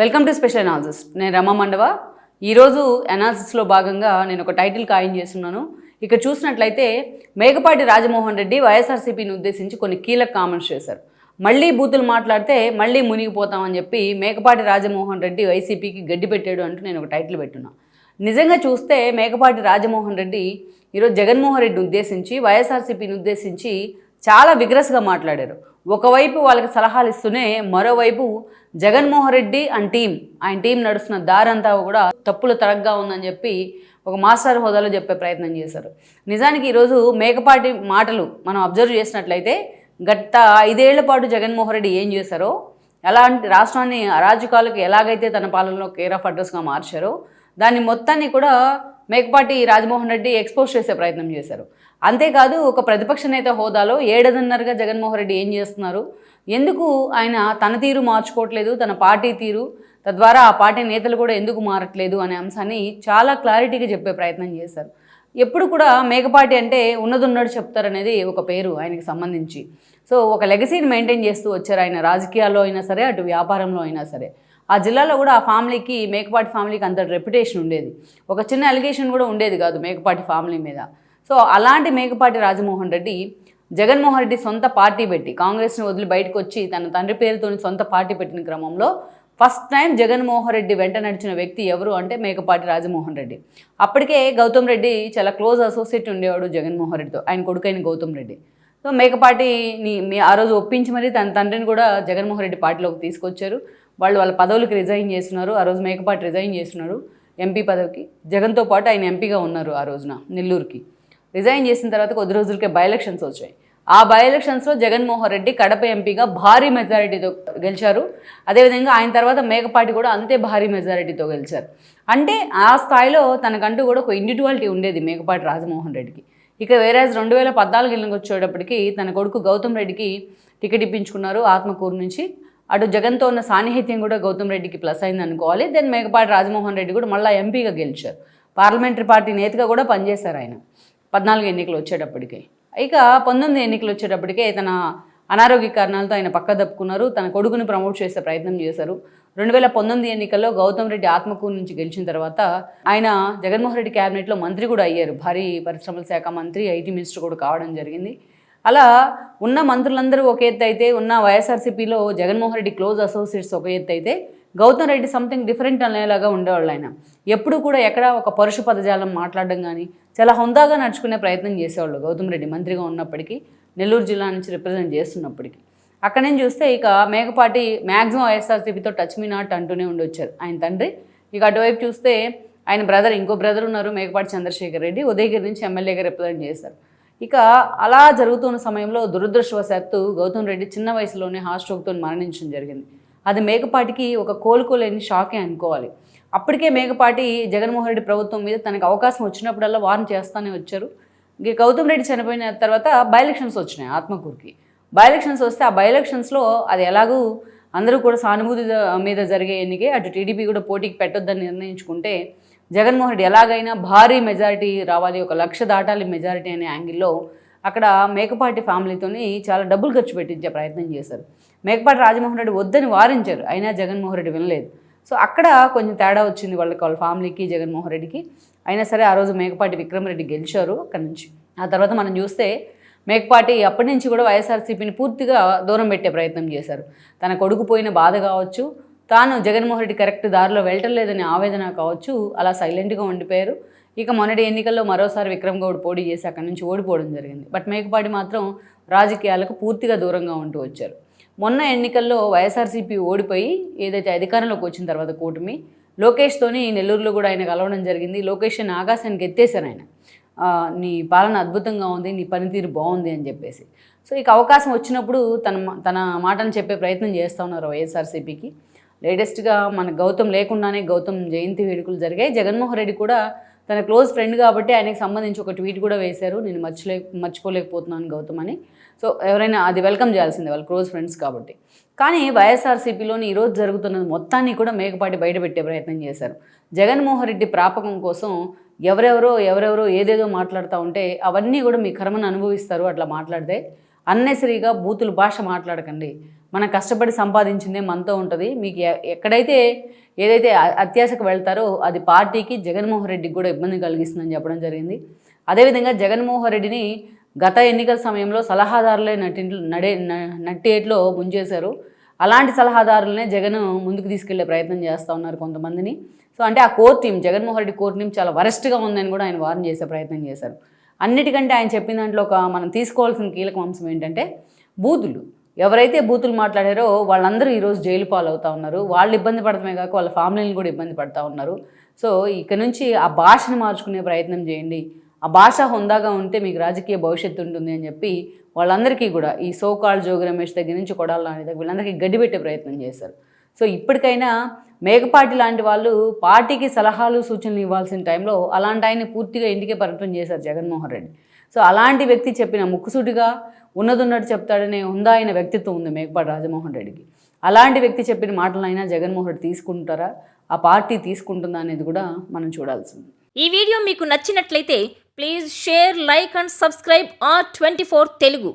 Welcome to special analysis నేను రమ మండవ. ఈరోజు అనాలిసిస్లో భాగంగా నేను ఒక టైటిల్ ఖాయం చేస్తున్నాను. ఇక్కడ చూసినట్లయితే మేకపాటి రాజమోహన్ రెడ్డి వైఎస్ఆర్సీపీని ఉద్దేశించి కొన్ని కీలక కామెంట్స్ చేశారు. మళ్ళీ బూతులు మాట్లాడితే మళ్ళీ మునిగిపోతామని చెప్పి మేకపాటి రాజమోహన్ రెడ్డి వైసీపీకి గడ్డి పెట్టాడు అంటూ నేను ఒక టైటిల్ పెట్టున్నా. నిజంగా చూస్తే మేకపాటి రాజమోహన్ రెడ్డి ఈరోజు జగన్మోహన్ రెడ్డిని ఉద్దేశించి వైఎస్ఆర్సీపీని ఉద్దేశించి చాలా విగ్రస్గా మాట్లాడారు. ఒకవైపు వాళ్ళకి సలహాలు ఇస్తూనే మరోవైపు జగన్మోహన్ రెడ్డి అండ్ టీం ఆయన టీం నడుస్తున్న దారంతా కూడా తప్పులు తరగ్గా ఉందని చెప్పి ఒక మాస్టర్ హోదాలో చెప్పే ప్రయత్నం చేశారు. నిజానికి ఈరోజు మేకపాటి మాటలు మనం అబ్జర్వ్ చేసినట్లయితే గత ఐదేళ్ళ పాటు జగన్మోహన్ రెడ్డి ఏం చేశారో ఎలాంటి రాష్ట్రాన్ని అరాజకాలకు ఎలాగైతే తన పాలనలో కేర్ ఆఫ్ అడ్రస్గా మార్చారో దాన్ని మొత్తాన్ని కూడా మేకపాటి రాజమోహన్ రెడ్డి ఎక్స్పోజ్ చేసే ప్రయత్నం చేశారు. అంతేకాదు ఒక ప్రతిపక్ష నేత హోదాలో ఏడదన్నరగా జగన్మోహన్ రెడ్డి ఏం చేస్తున్నారు? ఎందుకు ఆయన తన తీరు మార్చుకోవట్లేదు తన పార్టీ తీరు తద్వారా ఆ పార్టీ నేతలు కూడా ఎందుకు మారట్లేదు అనే అంశాన్ని చాలా క్లారిటీగా చెప్పే ప్రయత్నం చేశారు. ఎప్పుడు కూడా మేకపాటి అంటే ఉన్నదున్నట్టు చెప్తారనేది ఒక పేరు ఆయనకి సంబంధించి. సో ఒక లెగసీని మెయింటైన్ చేస్తూ వచ్చారు ఆయన రాజకీయాల్లో అయినా సరే అటు వ్యాపారంలో అయినా సరే. ఆ జిల్లాలో కూడా ఆ ఫ్యామిలీకి మేకపాటి ఫ్యామిలీకి అంత రెప్యుటేషన్ ఉండేది. ఒక చిన్న అలిగేషన్ కూడా ఉండేది కాదు మేకపాటి ఫ్యామిలీ మీద. సో అలాంటి మేకపాటి రాజమోహన్ రెడ్డి జగన్మోహన్ రెడ్డి సొంత పార్టీ పెట్టి కాంగ్రెస్ని వదిలి బయటకు వచ్చి తన తండ్రి పేరుతో సొంత పార్టీ పెట్టిన క్రమంలో ఫస్ట్ టైం జగన్మోహన్ రెడ్డి వెంట నడిచిన వ్యక్తి ఎవరు అంటే మేకపాటి రాజమోహన్ రెడ్డి. అప్పటికే గౌతమ్ రెడ్డి చాలా క్లోజ్ అసోసియేట్ ఉండేవాడు జగన్మోహన్ రెడ్డితో ఆయన కొడుకైన గౌతమ్ రెడ్డి. సో మేకపాటిని ఆ రోజు ఒప్పించి మరి తన తండ్రిని కూడా జగన్మోహన్ రెడ్డి పార్టీలోకి తీసుకొచ్చారు. వాళ్ళు వాళ్ళ పదవులకు రిజైన్ చేస్తున్నారు. ఆ రోజు మేకపాటి రిజైన్ చేస్తున్నారు. ఎంపీ పదవికి. జగన్తో పాటు ఆయన ఎంపీగా ఉన్నారు ఆ రోజున నెల్లూరుకి. రిజైన్ చేసిన తర్వాత కొద్ది రోజులకే బై ఎలక్షన్స్ వచ్చాయి. ఆ బై ఎలక్షన్స్లో జగన్మోహన్ రెడ్డి కడప ఎంపీగా భారీ మెజారిటీతో గెలిచారు. అదేవిధంగా ఆయన తర్వాత మేకపాటి కూడా అంతే భారీ మెజారిటీతో గెలిచారు. అంటే ఆ స్థాయిలో తనకంటూ కూడా ఒక ఇండివిజువాలిటీ ఉండేది మేకపాటి రాజమోహన్ రెడ్డికి. ఇక వేరే రెండు వేల పద్నాలుగు ఎన్నికలు వచ్చేటప్పటికి తన కొడుకు గౌతమ్ రెడ్డికి టికెట్ ఇప్పించుకున్నారు ఆత్మకూరు నుంచి. అటు జగన్తో ఉన్న సాన్నిహిత్యం కూడా గౌతమ్ రెడ్డికి ప్లస్ అయింది అనుకోవాలి దెన్ మేకపాటి రాజమోహన్ రెడ్డి కూడా మళ్ళీ ఎంపీగా గెలిచారు. పార్లమెంటరీ పార్టీ నేతగా కూడా పనిచేశారు ఆయన. పద్నాలుగు ఎన్నికలు వచ్చేటప్పటికి. ఇక పంతొమ్మిది ఎన్నికలు వచ్చేటప్పటికే తన అనారోగ్య కారణాలతో ఆయన పక్క దప్పుకున్నారు. తన కొడుకుని ప్రమోట్ చేసే ప్రయత్నం చేశారు. రెండు వేల పంతొమ్మిది ఎన్నికల్లో గౌతమ్ రెడ్డి ఆత్మకూరు నుంచి గెలిచిన తర్వాత ఆయన జగన్మోహన్ రెడ్డి క్యాబినెట్లో మంత్రి కూడా అయ్యారు. భారీ పరిశ్రమల శాఖ మంత్రి ఐటీ మినిస్టర్ కూడా కావడం జరిగింది. అలా ఉన్న మంత్రులందరూ ఒక ఎత్తు అయితే ఉన్న వైఎస్ఆర్సీపీలో జగన్మోహన్ రెడ్డి క్లోజ్ అసోసియేట్స్ ఒక ఎత్తు అయితే గౌతమ్ రెడ్డి సంథింగ్ డిఫరెంట్ అనేలాగా ఉండేవాళ్ళు ఆయన. ఎప్పుడు కూడా ఎక్కడ ఒక పరుష పదజాలం మాట్లాడడం కానీ చాలా హుందాగా నడుచుకునే ప్రయత్నం చేసేవాళ్ళు గౌతమ్ రెడ్డి మంత్రిగా ఉన్నప్పటికీ నెల్లూరు జిల్లా నుంచి రిప్రజెంట్ చేస్తున్నప్పటికీ. అక్కడ నుంచి చూస్తే ఇక మేకపాటి మ్యాక్సిమం వైఎస్ఆర్సీపీతో టచ్ మీ నాట్ అంటూనే ఉండొచ్చారు ఆయన తండ్రి. ఇక అటువైపు చూస్తే ఆయన బ్రదర్ ఇంకో బ్రదర్ ఉన్నారు మేకపాటి చంద్రశేఖర్ రెడ్డి ఉదయగిరి నుంచి ఎమ్మెల్యేగా రిప్రజెంట్ చేశారు. ఇక అలా జరుగుతున్న సమయంలో దురదృష్టవశాత్తు గౌతమ్ రెడ్డి చిన్న వయసులోనే హార్ట్ స్ట్రోక్తో మరణించడం జరిగింది. అది మేకపాటికి ఒక కోలుకోలేని షాకే అనుకోవాలి. అప్పటికే మేకపాటి జగన్మోహన్ రెడ్డి ప్రభుత్వం మీద తనకు అవకాశం వచ్చినప్పుడల్లా వార్న్ చేస్తూనే వచ్చారు. ఇక గౌతమ్ రెడ్డి చనిపోయిన తర్వాత బై ఎలక్షన్స్ వచ్చినాయి ఆత్మకూరుకి. బై ఎలక్షన్స్ వస్తే ఆ బై ఎలక్షన్స్లో అది ఎలాగూ అందరూ కూడా సానుభూతి మీద జరిగే ఎన్నికే. అటు టీడీపీ కూడా పోటీకి పెట్టొద్దని నిర్ణయించుకుంటే జగన్మోహన్ రెడ్డి ఎలాగైనా భారీ మెజారిటీ రావాలి ఒక లక్ష దాటాలి మెజారిటీ అనే యాంగిల్లో అక్కడ మేకపాటి ఫ్యామిలీతోని చాలా డబ్బులు ఖర్చు పెట్టించే ప్రయత్నం చేశారు. మేకపాటి రాజమోహన్ రెడ్డి వద్దని వారించారు అయినా జగన్మోహన్ రెడ్డి వినలేదు. సో అక్కడ కొంచెం తేడా వచ్చింది వాళ్ళకి వాళ్ళ ఫ్యామిలీకి జగన్మోహన్ రెడ్డికి. అయినా సరే ఆ రోజు మేకపాటి విక్రమరెడ్డి గెలిచారు అక్కడి నుంచి. ఆ తర్వాత మనం చూస్తే మేకపాటి అప్పటి నుంచి కూడా వైఎస్ఆర్సీపీని పూర్తిగా దూరం పెట్టే ప్రయత్నం చేశారు. తన కొడుకు పోయిన బాధ కావచ్చు తాను జగన్మోహన్ రెడ్డి కరెక్ట్ దారిలో వెళ్ళటం లేదనే ఆవేదన కావచ్చు అలా సైలెంట్గా ఉండిపోయారు. ఇక మొన్నటి ఎన్నికల్లో మరోసారి విక్రమ్ గౌడ్ పోటీ చేసి అక్కడి నుంచి ఓడిపోవడం జరిగింది. బట్ మేకపాటి మాత్రం రాజకీయాలకు పూర్తిగా దూరంగా ఉంటూ వచ్చారు. మొన్న ఎన్నికల్లో వైఎస్ఆర్సీపీ ఓడిపోయి ఏదైతే అధికారంలోకి వచ్చిన తర్వాత కూటమి లోకేష్తోని నెల్లూరులో కూడా ఆయన కలవడం జరిగింది. లోకేష్ని ఆకాశానికి ఎత్తేశారు ఆయన. నీ పాలన అద్భుతంగా ఉంది నీ పనితీరు బాగుంది అని చెప్పేసి. సో ఇక అవకాశం వచ్చినప్పుడు తన తన మాటను చెప్పే ప్రయత్నం చేస్తూ ఉన్నారు వైఎస్ఆర్సీపీకి. లేటెస్ట్గా మన గౌతమ్ లేకుండానే గౌతమ్ జయంతి వేడుకలు జరిగాయి. జగన్మోహన్ రెడ్డి కూడా తన క్లోజ్ ఫ్రెండ్ కాబట్టి ఆయనకు సంబంధించి ఒక ట్వీట్ కూడా వేశారు. నేను మర్చిలే మర్చిపోలేకపోతున్నాను గౌతమ్ అని. సో ఎవరైనా అది వెల్కమ్ చేయాల్సిందే వాళ్ళ క్లోజ్ ఫ్రెండ్స్ కాబట్టి. కానీ వైఎస్ఆర్సీపీలోని ఈరోజు జరుగుతున్న మొత్తాన్ని కూడా మేకపాటి బయటపెట్టే ప్రయత్నం చేశారు. జగన్మోహన్ రెడ్డి ప్రాపకం కోసం ఎవరెవరో ఎవరెవరో ఏదేదో మాట్లాడుతూ ఉంటే అవన్నీ కూడా మీ కర్మను అనుభవిస్తారు అట్లా మాట్లాడితే అన్నెసరీగా బూతులు భాష మాట్లాడకండి. మనం కష్టపడి సంపాదించిందే మనతో ఉంటుంది. మీకు ఎక్కడైతే ఏదైతే అత్యాశకు వెళ్తారో అది పార్టీకి జగన్మోహన్ రెడ్డికి కూడా ఇబ్బంది కలిగిస్తుందని చెప్పడం జరిగింది. అదేవిధంగా జగన్మోహన్ రెడ్డిని గత ఎన్నికల సమయంలో సలహాదారులే నటి నడే నట్టేట్లో ముంచేశారు. అలాంటి సలహాదారులనే జగన్ ముందుకు తీసుకెళ్ళే ప్రయత్నం చేస్తూ ఉన్నారు కొంతమందిని. సో అంటే ఆ core team Jaganmohan Reddy core team చాలా వరెస్ట్గా ఉందని కూడా ఆయన వార్న్ చేసే ప్రయత్నం చేశారు. అన్నిటికంటే ఆయన చెప్పిన దాంట్లో ఒక మనం తీసుకోవాల్సిన కీలక అంశం ఏంటంటే బూతులు. ఎవరైతే బూతులు మాట్లాడారో వాళ్ళందరూ ఈరోజు జైలు పాలవుతా ఉన్నారు. వాళ్ళు ఇబ్బంది పడటమే కాక వాళ్ళ ఫ్యామిలీని కూడా ఇబ్బంది పడతా ఉన్నారు. సో ఇక నుంచి ఆ భాషను మార్చుకునే ప్రయత్నం చేయండి. ఆ భాష హుందాగా ఉంటే మీకు రాజకీయ భవిష్యత్తు ఉంటుంది అని చెప్పి వాళ్ళందరికీ కూడా ఈ సోకాల్ జోగి రమేష్ దగ్గర నుంచి కొడాల నాని దగ్గర వీళ్ళందరికీ గడ్డి పెట్టే ప్రయత్నం చేశారు. సో ఇప్పటికైనా మేకపాటి లాంటి వాళ్ళు పార్టీకి సలహాలు సూచనలు ఇవ్వాల్సిన టైంలో అలాంటి ఆయన్ని పూర్తిగా ఇంటికే పరిమితం చేశారు జగన్మోహన్ రెడ్డి. సో అలాంటి వ్యక్తి చెప్పిన ముక్కుసూటిగా ఉన్నదున్నట్టు చెప్తాడనే ఉందా ఆయన వ్యక్తిత్వం ఉంది మేకపాటి రాజమోహన్ రెడ్డికి. అలాంటి వ్యక్తి చెప్పిన మాటలైనా జగన్మోహన్ రెడ్డి తీసుకుంటారా? ఆ పార్టీ తీసుకుంటుందా అనేది కూడా మనం చూడాల్సింది ఈ వీడియో మీకు నచ్చినట్లయితే please share like and subscribe R twenty Telugu.